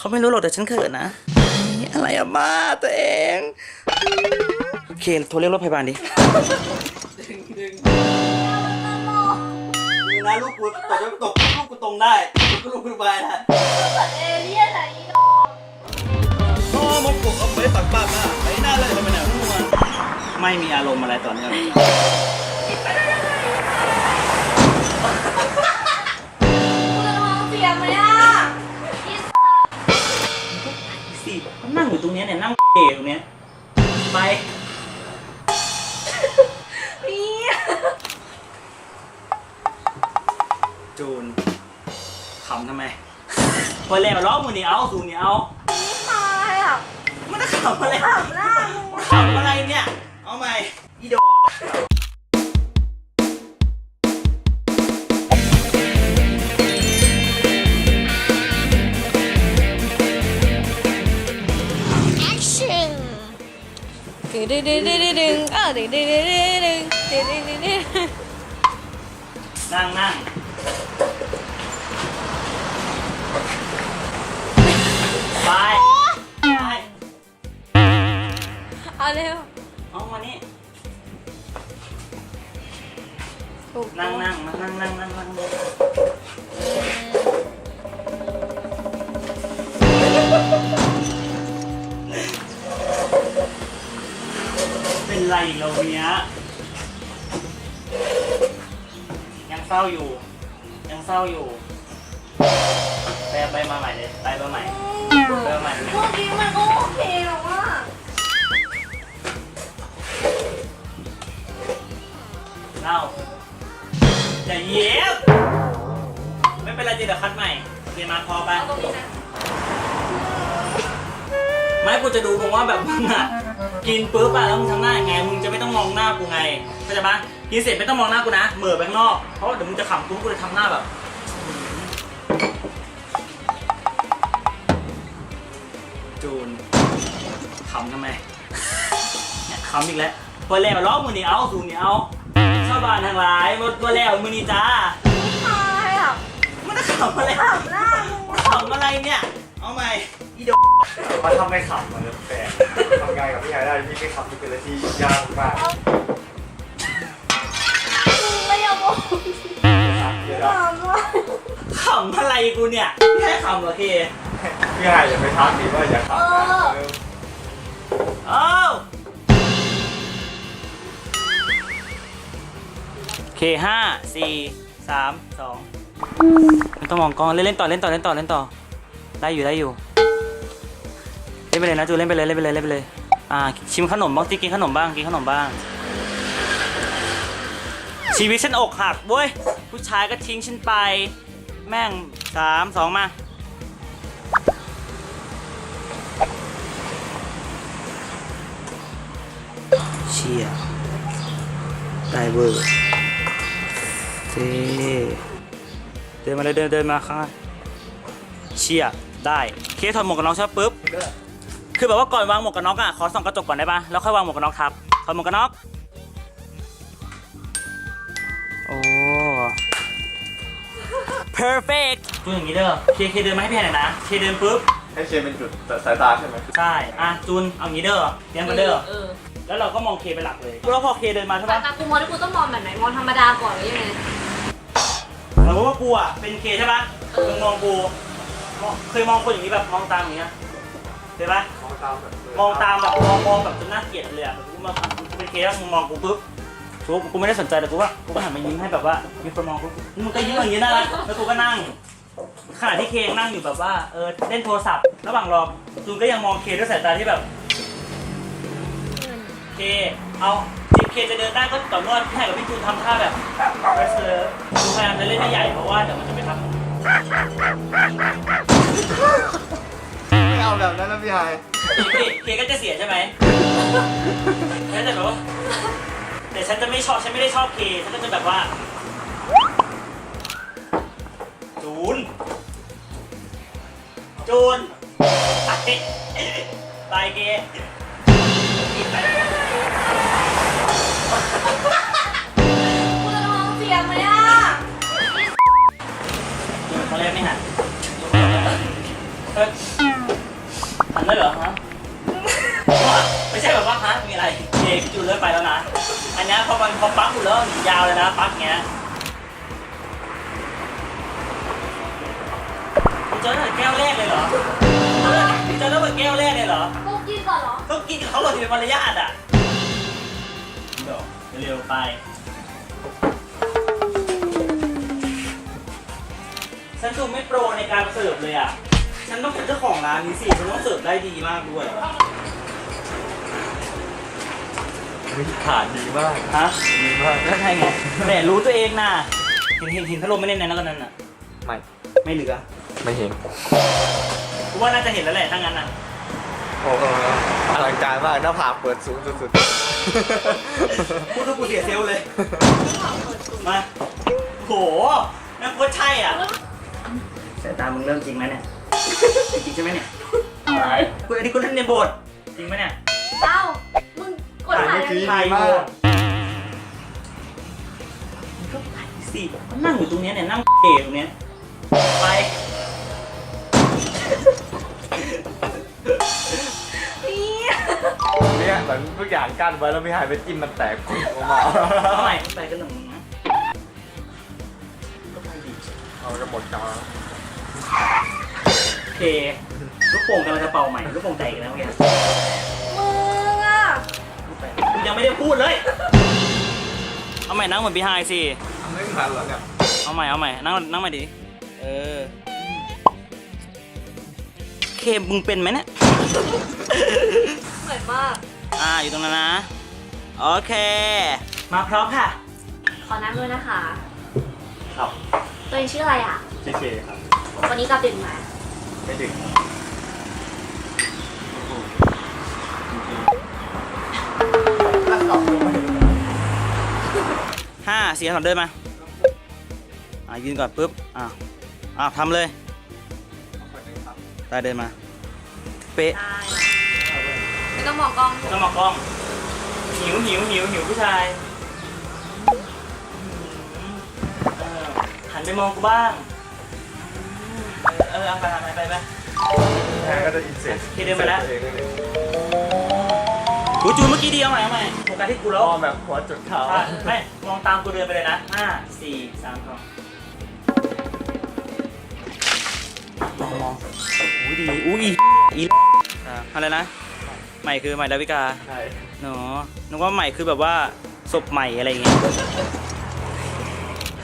เขาไม่รู้หรอกแต่ฉันเขินนะนี่อะไรอะบ้าตัวเองโอเคโทรเรียกรถพยาบาลดินะลูกกูตกตกลูกกูตรงได้ลูกกูลูกกูไปนะเอเลี่ยนไหนพ่อมงกุฎเอาไปตักบ้านมาไปหน้าเลยทำไมเนี่ยลูกมันไม่มีอารมณ์อะไรตอนนี้คุณจะมองเสียงไหมอะ อยู่ตรงเนี้ยเนี่ยนั่งเก๋ตรงเนี้ยไปพี่จูนขำทำไมพอแล้วล้อมือนี่เอาสูนี่เอานี่ตายอะไม่ได้ขำอะไรขับหน้ามึงขำอะไรเนี่ย เอาใหม่อีโด งดึงดึงดึงดึงเออดึงดึงดึงดึงดึงดึงดึงดึงดึงนั่งนั่งไปไปเอาเร็วเอามานี่ถูกนั่งนั่งนั่งนั่งนั่งนั่งนั่ง ไรอีกเราเนี้ยยังเศร้าอยู่ ยังเศร้าอยู่ไปไปมาใหม่เลยไปมาใหม่ไปมาใหม่เมื่อกี้มันก็โอเคหรอกว่าเล่าอย่าเย็บไม่เป็นไรจีเดี๋ยวคัดใหม่โอเคมาพอไปเอาตรงนี้นะไม่กูจะดูมึงว่าแบบมึงอะ กินปุ๊บอะแล้วมึงทำหน้ายังไง มึงจะไม่ต้องมองหน้ากูไง เข้าใจปะกินเสร็จไม่ต้องมองหน้ากูนะ เหม่อไปข้างนอก เพราะว่าเดี๋ยวมึงจะขำกูกูเลยทำหน้าแบบจูนขำทำไมเนี่ยขำอีกแล้วพอแล้วล้อมือนี่เอาสูนี่เอาชาวบ้านทั้งหลายมาตัวแล้วมือนี่จ้าตายอะไม่ได้ขำอะไรขับหน้ามึงขำอะไรเนี่ย เอาใหม่อีโด ว่าถ้าไม่ขับมันจะแปลกทำงานกับพี่ไอได้พี่ไม่ขับนี่เป็นอะไรที่ยากมากไม่อยากบอกเดี๋ยวถามว่าขำอะไรกูเนี่ยแค่ขำเหรอเคพี่ไออย่าไปทักดีว่าอย่าขับนะเออเอ้าเคห้าสี่สามสองไม่ต้องมองกล้องเล่นเล่นต่อเล่นต่อเล่นต่อเล่นต่อได้อยู่ได้อยู่เล่ นไปเลยนะจูเล่นไปเลยเล่นไปเลยเล่นไปเลยอ่าชิมขนมบ้างที่กินขนมบ้างกินขนมบ้าง ชีวิตฉันอกหักเว้ยผู้ชายก็ทิ้งฉันไป แม่งสามสองมาเชียได้เวอร์เซเดินมาเลยเดินเดินมาข้าเชียได้ เคสถอดหมวกกันน็อกใช่ปุ๊บ คือแบบว่าก่อนวางหมวกกันน็อกอะขอส่องกระจกก่อนได้ปะแล้วค่อยวางหมวกกันน็อกทับถอดหมวกกันน็อกโอ้ perfect จูนอย่างนี้เด้อเคเคเดินมาให้พี่แอนหน่อยนะเคเดินปุ๊บให้เชนเป็นจุดสายตาใช่ไหมใช่อะจูนเอางี้เด้อเรียนมาเด้อเออแล้วเราก็มองเคเป็นหลักเลยแล้วพอเคเดินมาใช่แต่ปะตากูมองที่กูต้องมองแบบไหนมองธรรมดาก่อนหรือยังไงสมมติว่ากูอะเป็นเคใช่ปะมึงมองกูมองเคยมองคนอย่างนี้แบบมองตามอย่างเงี้ย เคยปะมองตามแบบมองตามแบบมองมองแบบจนน่าเกลียดเลยอะแบบกูมากูเป็นเคแล้วมึงมองกูปุ๊บกูกูไม่ได้สนใจแต่กูว่ากูก็หันมายิ้มให้แบบว่ามีคนมองกูมึงก็ยิ้มอย่างนี้นะแล้วกูก็นั่งขณะที่เคยังนั่งอยู่แบบว่าเออเล่นโทรศัพท์ระหว่างรอจูนก็ยังมองเคด้วยสายตาที่แบบเคเอาจริงเคจะเดินได้ก็ต่อเมื่อพี่ให้กับพี่จูนทำท่าแบบเรสเลอร์จูนพยายามจะเล่นให้ใหญ่เพราะว่าเดี๋ยวมันจะไปทำ เอาแบบนั้นนะพี่ไฮเคเคก็จะเสียใช่ไหมแล้วแต่แบบว่าแต่ฉันจะไม่ชอบ ฉันไม่ได้ชอบเคฉันก็จะแบบว่า จูน จูนไปไปเคคุณจะลองเสียงไหมอะเขาเรียกไม่หันเฮ้ย หันเลยเหรอฮะ ไม่ใช่แบบว่าฮะมีอะไรเคพี่จูนเลิกไปแล้วนะ อันเนี้ยพอมันพอปั๊กกูแล้วยาวเลยนะปั๊กเงี้ยมึงเจอตั้งแต่แก้วแรกเลยเหรอมึงเจอตั้งแต่แก้วแรกเลยเหรอต้องกินก่อนเหรอ ต้องกินกับเขาก่อนที่เป็นมารยาทอะเดี๋ยวเร็วไป ฉันดูไม่โปรในการเสิร์ฟเลยอะ ฉันต้องเป็นเจ้าของร้านนี้สิ ฉันต้องเสิร์ฟได้ดีมากด้วยขาดดีมากฮะ ดีมากก็ใช่ไงแต่รู้ตัวเองน่ะเห็นเห็นเห็นพัดลมไม่เล่นในนั้นก็นั้นน่ะ ไม่ไม่เหลือไม่เห็นกูว่าน่าจะเห็นแล้วแหละถ้างั้นน่ะ โอ้โหอลังการมากหน้าผากเปิดสูงสุดพูดทุกกูเสียเซลลเลย มาโหนั่นโคตรใช่อะ สายตามึงเริ่มจริงไหมเนี่ย จริงใช่ไหมเนี่ยๆอะไรกูอันนี้กูเล่นในโบสถ์จริงไหมเนี่ยเอ้า มึงกดถ่ายถ่ายไม่ยังดีไงถ่ายมากมึงก็ไปสิมันนั่งอยู่ตรงเนี้ยเนี่ยนั่งเก๋ตรงเนี้ยไปเนี่ยเนี่ยเหมือนทุกอย่างกั้นไว้แล้วพี่ไฮไปจิ้มมันแตกกุ้งออกมาเอาใหม่ไปกันหนึ่งนะก็ไปดิเอาจะหมดจอโอ เคลูกโป่งกำลังจะเป่าใหม่ลูกโป่งแตกอีกแล้วเมื่อกี้มึงอะกูยังไม่ได้พูดเลย เอาใหม่นั่งเหมือนพี่ไฮสิไม่ทันแล้วเนี่ยเอาใหม่เอาใหม่นั่งนั่งใหม่ดิเออเคมึงเป็นไหมเนี่ยเหมือนมาก อ่าอยู่ตรงนั้นนะโอเค มาพร้อมค่ะขอนั่งด้วยนะคะ ครับตัวเองชื่ออะไรอะ เคเคครับ วันนี้กลับดึกมา ไม่ดึงห้าสี่สามเดินมา อ่ายืนก่อนปุ๊บอ้าวอ้าวทำเลยตาเดินมา เป๊ะ ได้ไม่ต้องมองกล้องต้องมากล้องหิวหิวหิวหิวผู้ชายเออหันไปมองกูบ้าง เออเอาไปไปไปไปแทนก็จะอินเสร็จเคเดินไปแล้วกูจูนเมื่อกี้เดียวใหม่เอาใหม่โฟกัสที่กูแล้วมองแบบหัวจุดเท้าอะไม่มองตามกูเดินไปเลยนะห้าสี่สามสองมองมองอุ้ยดีอุ้ยอีอะอะไรนะ ใหม่คือใหม่ดาวิกาใช่เนาะนึกว่าใหม่คือแบบว่าศพใหม่อะไรอย่างเงี้ย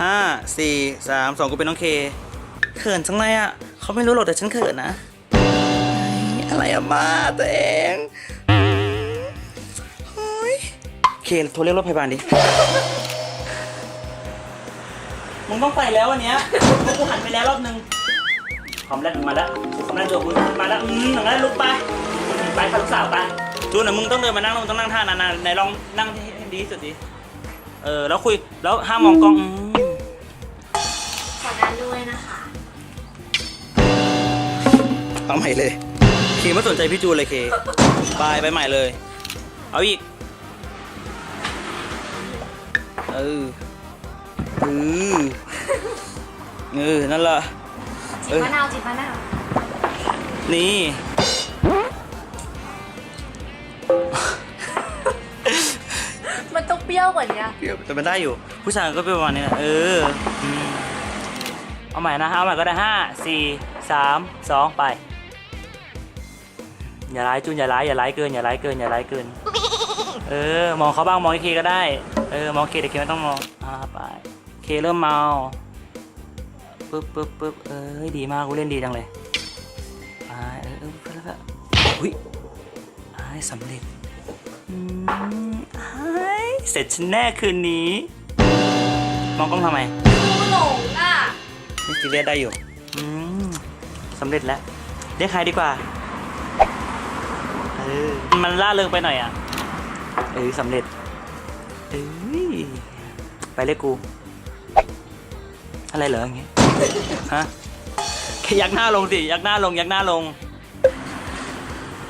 ห้าสี่สามสองกูเป็นน้องเคเขินจังเลยอะ เขาไม่รู้หรอกแต่ฉันเขินนะ อะไรอะมาตัวเองเฮ้ยเคโทรเรียกรถพยาบาลดิ มึงต้องไปแล้ววันเนี้ยกูหันไปแล้วรอบนึงความแรกมาแล้วความแรกตัวกูมาแล้วอืมอย่างนั้นลุกไป ไปพาลูกสาวไปจูนอะมึงต้องเดินมานั่งแล้วมึงต้องนั่งท่านั้นๆไหนลองนั่งให้ดีที่สุดดิ เออแล้วคุยแล้วห้ามมองกล้องอืมขอนั่งด้วย เอาใหม่เลยเคไม่สนใจพี่จูนเลยเคบายไปใหม่เลย เอาอีก เออเออเออนั่นแหละจิเอบอมะนาวจิบมะนาวนี่ มันต้องเปรี้ยวกว่านี้เกือบแต่มันได้อยู่ ผู้ชายก็เป็นประมาณนี้แหละเอออืมเอาใหม่นะฮะเอาใหม่ก็ได้ห้าสี่สามสองไป อย่าร้ายจุนอย่าร้ายอย่าร้ายเกินอย่าร้ายเกินอย่าร้ายเกิน เออ มองเขาบ้างมองไอ้เคก็ได้ เออมองเคแต่เคไม่ต้องมองอ่าไปเคเริ่มเมาปึ๊บปึ๊บปึ๊บเออดีมากกูเล่นดีจังเลยไปเออเออไปแล้วก็อุ้ยไอ้ายสำเร็จอืมไอ้ายเสร็จฉันแน่คืนนี้ มองกล้องทำไมกูหลงอะนี่ซีเรียสได้อยู่อืมสำเร็จแล้วเรียกใครดีกว่า เออมันล่าเริงไปหน่อยอะ เออสำเร็จเอ้ยไปเลยกู อะไรเหรออย่างเงี้ยฮะแค่ยักหน้าลงสิยักหน้าลงยักหน้าลง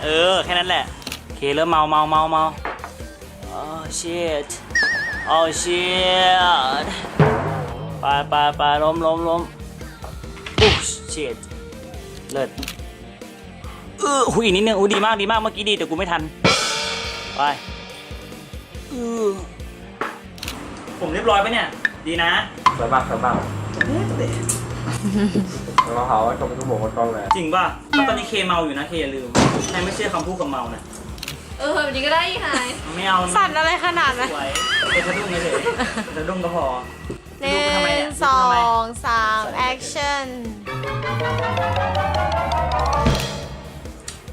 เออ แค่นั้นแหละโอเคเริ่มเมาเมาเมาเมา oh shit oh shit ไปไปไปล้มล้มล้มอู้ shit เลิศ เออหุยอีกนิดนึงอู้ดีมากดีมากเมื่อกี้ดีแต่กูไม่ทัน ไปเออผมเรียบร้อยปะเนี่ย ดีนะ สวยมากสวยมากเราหาว่าเขาเป็นผู้บอกคนต้องเลยจริงป่ะเพราะตอนนี้เคเมาอยู่นะเคอย่าลืมใครไม่เชื่อคำพูดกับเมานะเออแบบนี้ก็ได้อีกไงไม่เอาสั่นอะไรขนาดนั้นสวยเป็นสะดุ้งเฉยๆสะดุ้งก็พอหนึ่ทำไมงเนี่ยสอทำไมงสามแอคชั่น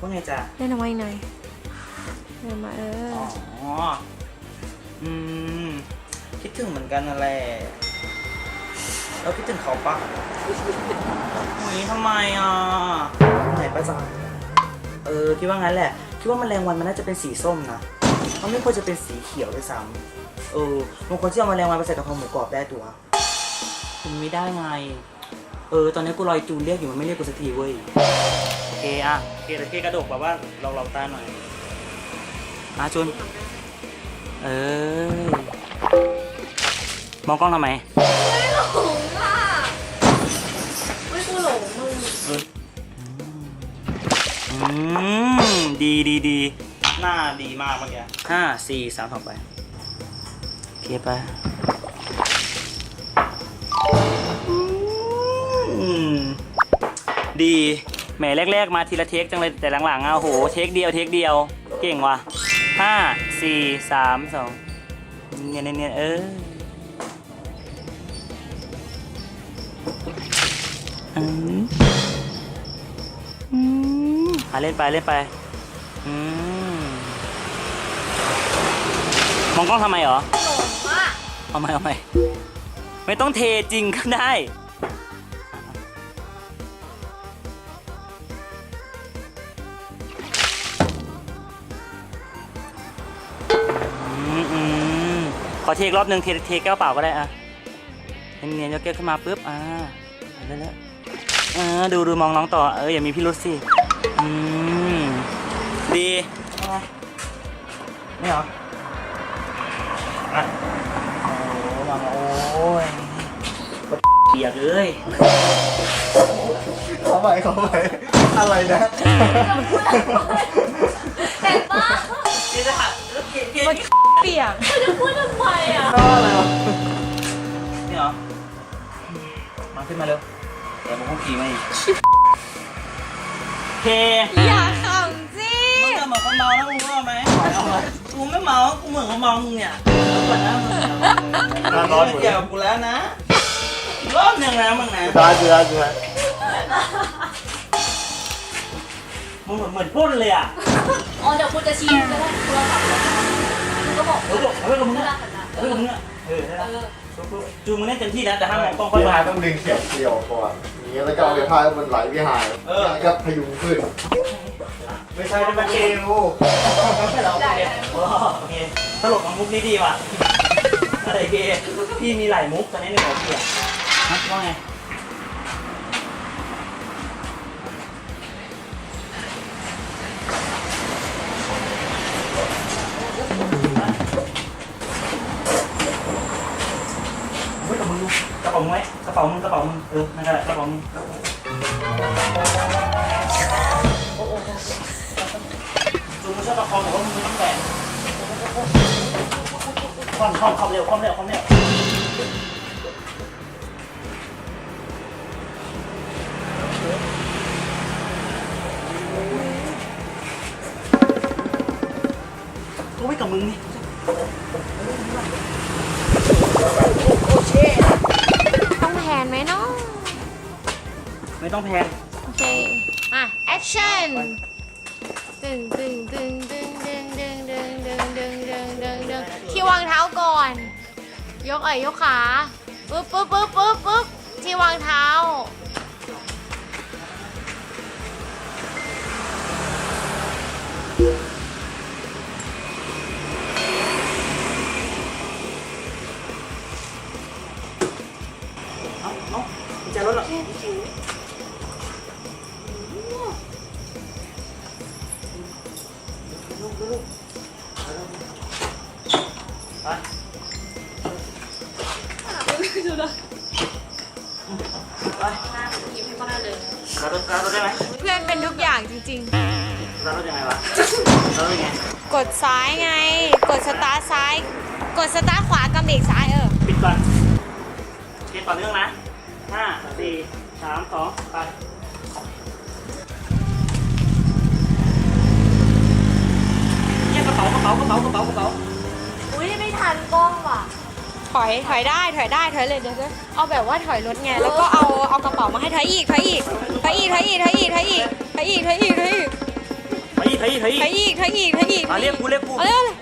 ว่าไงจ๊ะเล่นออกมาอีกหน่อยเล่นมาเอออ๋อ อืม คิดถึงเหมือนกันนั่นแหละเราคิดถึงเขาปะหุยทำไมอะไหนประจังเออคิดว่างั้นแหละ คิดว่าแมลงวันมันน่าจะเป็นสีส้มนะมันไม่ควรจะเป็นสีเขียวด้วยซ้ำเออบางคนที่เอาแมลงวันไปใส่กะเพราหมูกรอบได้ตัวมันไม่ได้ไง เออ ตอนนี้กูรอยจูนเรียกอยู่มันไม่เรียกกูสักทีเว้ยโอ เคอะโอเคแต่เคกระดกแบบว่าเราเราตาหน่อยอะจูนเออ มองกล้องทำไม ไม่หลงอะไม่กูหลงมึงอืม ดีดีดีหน้าดีมากเมื่อกี้ห้าสี่สามสองไปโอเคไปอืมดีแห มแรก ๆ มาทีละเทคจังเลยแต่หลังๆอะโอ้โหเทคเดียวเทคเดียว เก่งว่ะห้าสี่สามสองเนียนเนียนๆเอออืมอืมอะเล่นไปเล่นไปอืมมองกล้องทำไมเหรอหลงอะเอาไหมเอาไหมไม่ต้องเทจริงก็ได้ เทครอบหนึ่งเทเทแก้วเปล่าก็ได้อะเนียนๆยกแก้วขึ้นมาปุ๊บอ่าเอาแล้วแล้วเออดูดูมองน้องต่อเอออย่ามีพิรุษสิอืมดีเอาไงไม่เหรออะโอ้มามาโอ้ยเปียกเลยเขาไปเขาไปอะไรนะเห็นปะ เดี๋ยวจะหักแล้วเกลียดเกลียดเปียกจะพูดทำไมอะนี่เหรอ มาขึ้นมาเร็วเดี๋ยวผมคงขี่มาอีกเคอย่าขำสิมึงจะเหมือนคนเมาแล้วมึงว่าไหมกูไม่เมา กูเหมือนคนเมามึงเนี่ยเอาก่อนนะมึงน่าร้อนหมดเกี่ยวกับกูแล้วนะอีกรอบหนึ่งนะมึงนะได้เจือเจือ มึงเหมือนเหมือนปล้นเลยอะอ๋อเดี๋ยวกูจะชี้ก็ได้โทรศัพท์มึงก็บอกเออเอาไว้กับมึงไม่นะรักกันนะเอาไว้กับมึงนะเออได้เอละอจูงมึงเล่นเต็มที่นะแต่ห้ามมองกล้องค่อยพี่มาหายต้องดึงเขียวเกี่ยวก่อนอย่างเงี้ยแล้วก็เอาไปพายแล้วมันไหลพี่หายแล้วก็พยุงขึ้น ไม่ใช่ไม่เกลไม่เรอโอเคโอเคตลกของมุกนี้ดีว่ะอะไรเกพี่มีหลายมุกตอนนี้ในหัวพี่อะฮะว่าไง ป๋ามึงไว้กระเป๋ามึงกระเป๋ามึงเออนั่นแหละกระเป๋ามึงจูงมือช่วยประคองหรือว่ามึงต้องแบกคอมคอมคอมเร็วคอมเร็วคอมเร็วามสองไปเนี่ยกระเป๋ากระเป๋ากระเป๋ากระเป๋ากระเป๋าอุ้ยไม่ทันกล้องว่ะ ถอยถอยได้ถอยได้ถอยเลยเดี๋ยวจะเอาแบบว่าถอยรถไงแล้วก็เอาเอากระเป๋ามาให้ถอยอีกถอยอีกถอยอีกถอยอีกถอยอีกถอยอีกถอยอีกถอยอีกถอยอีกไปอีกไปอีกไปถอยอีกอีกถอยอีกถอยอีกมาเรียกกูเรียกกูเอาเร็วเลย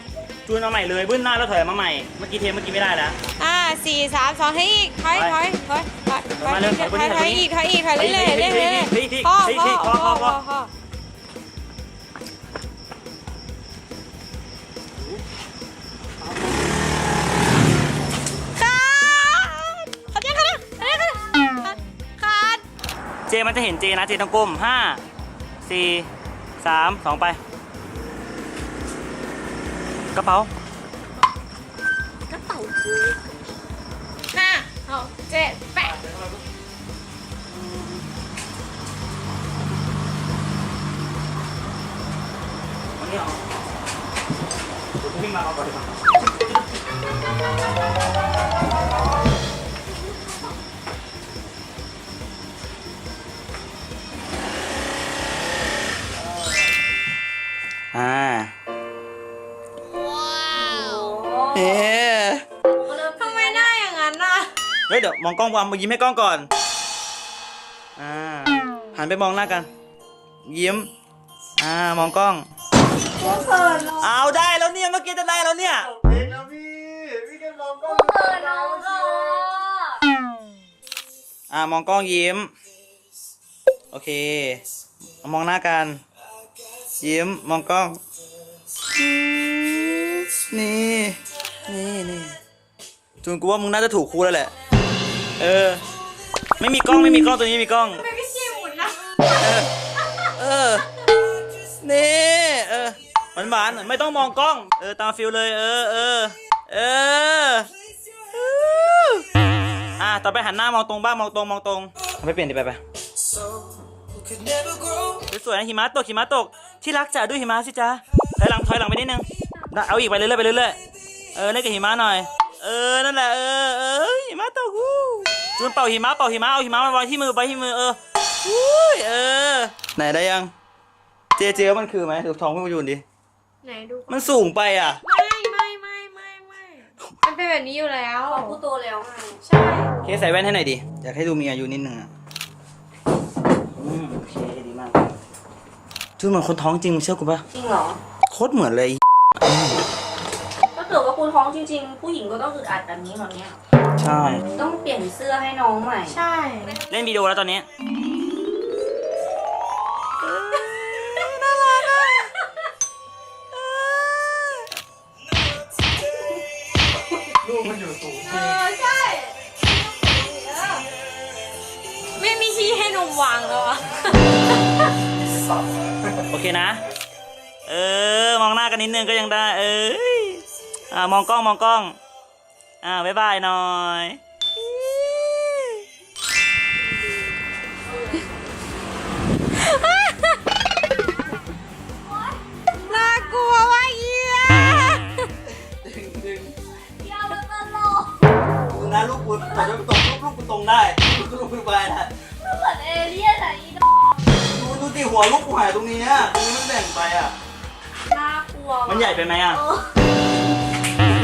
จูนมาใหม่เลยบึ้นหน้าแล้วถอยมาใหม่เมื่อกี้เทเมื่อกี้ไม่ได้แล้วอ่าสี่สามสองถอยอีกถอยถอยถอยถอยถอยมาเร็วถอยถอยถอยอีกถอยอีกถอยไปเรื่อยๆไปเรื่อยๆไปเรื่อยไปไปๆพ่อไปพ่อไปพ่อพอพอพ่อพ่อขาดขาดยังขาดยังขาดยั สี่สามสองเฮ้ยอีกอยถอยถอยถอยถอยถอยอีกถอยอีกถอยเรื่อยเรื่อยเรื่อยพ่อพ่อพ่อพ่อเจมันจะเห็นเจนะเจต้องก้มห้าสี่สามสองไป กระเป๋ากระเป๋า เจ็ดแปดเอ่า ว้าว เอ๊ะ ฮ้ยเดี๋ยวมองกล้องวางมายิ้มให้กล้องก่อน อ่า หันไปมองหน้ากัน ยิ้ม อ่ามองกล้องเอาได้แล้วเนี่ยเมื่อกี้จะได้แล้วเนี่ยเพลงแล้วพี่ พี่แกมองกล้องเปิดน้องเชียร์อ่ามองกล้องยิ้ม โอเค มองหน้ากัน ยิ้มมองกล้องอืมนี่ นี่นี่จูนกูว่ามึงน่าจะถูกครูแล้วแหละ เออ ไม่มีกล้องไม่มีกล้องตัวนี้ไม่มีกล้องไม่พี่ชิหมุนนะเออ เออ นี่ เออหวานหวานๆไม่ต้องมองกล้อง เออ ตามฟิลเลย เออ เออ เอออะต่อไปหันหน้ามองตรงบ้าง มองตรง มองตรงเอาไปเปลี่ยนดิไปไป สวยๆนะหิมะตกหิมะตก ที่รักจ๋าดูหิมะสิจ๊ะถอยหลังถอยหลังไปนิดนึงนะเอาอีกไปเรื่อยๆไปเรื่อยๆเออเล่นกับหิมะหน่อย เออ นั่นแหละ เออเออหิมะตกวู้จูนเป่าหิมะ เป่าหิมะ เอาหิมะมาไว้ที่มือไว้ที่มือ เอออุ้ย เออ ไหนได้ยัง เจเจว่ามันคือไหมถือทองพี่มายูนดิ ไหนดูก่อนมันสูงไปอะ ไม่ไม่ไม่ไม่ไม่มันเป็นแบบนี้อยู่แล้วพูดโตแล้วไงใช่เคสใส่แว่นให้หน่อยดิ อยากให้ดูมีอายุนิดนึงอะอืมโอเคดีมากจูนเหมือนคนท้องจริงมึงเชื่อกูปะจริงเหรอ โคตรเหมือนเลยถ้าเกิดว่า คุณท้องจริงๆ ผู้หญิงก็ต้องอึดอัดแบบนี้เหรอเนี่ย ใช่ ต้องเปลี่ยนเสื้อให้น้องใหม่ ใช่ เล่นวิดีโอแล้วตอนนี้ลูกมันอยู่สูงเออ ใช่ ไม่มีที่ให้นมวางแล้วอะโอเคนะ เออ มองหน้ากันนิดนึงก็ยังได้ เอ้ย อ่ามองกล้องมองกล้อง อ่าบ๊ายบายหน่อย น่ากลัวว่ะเหี้ยดูนะลูกกูแต่จะตรงลูกลูกกูตรงได้ลูกกูลูกไปได้เหมือนเอเลี่ยนอะอีดอกดูดูติหัวลูกกูหายตรงนี้อะตรงนี้มันแบ่งไปอะน่ากลัวมันใหญ่ไปไหมอะ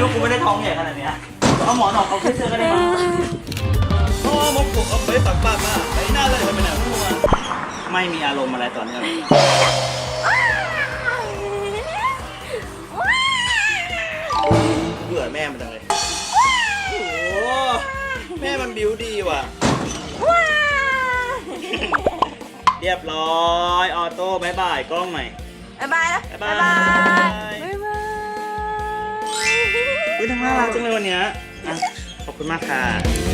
ลูกกูไม่ได้ท้องใหญ่ขนาดเนี้ยเอาหมอนออกเอาแค่เสื้อก็ได้มั้งโอ้มงกุฎเอาไปปักปากมาไปหน้าเลยไปไหนพูดมาไม่มีอารมณ์อะไรตอนเนี้ยเบื่อแม่มันจังเลย โอ้โหแม่มันบิวดีว่ะ เรียบร้อย ออโต้บายบาย กล้องใหม่ บ๊ายบายแล้วบ๊ายบาย อุ้ยทั้งน่ารักจังเลยวันเนี้ยอะขอบคุณมากค่ะ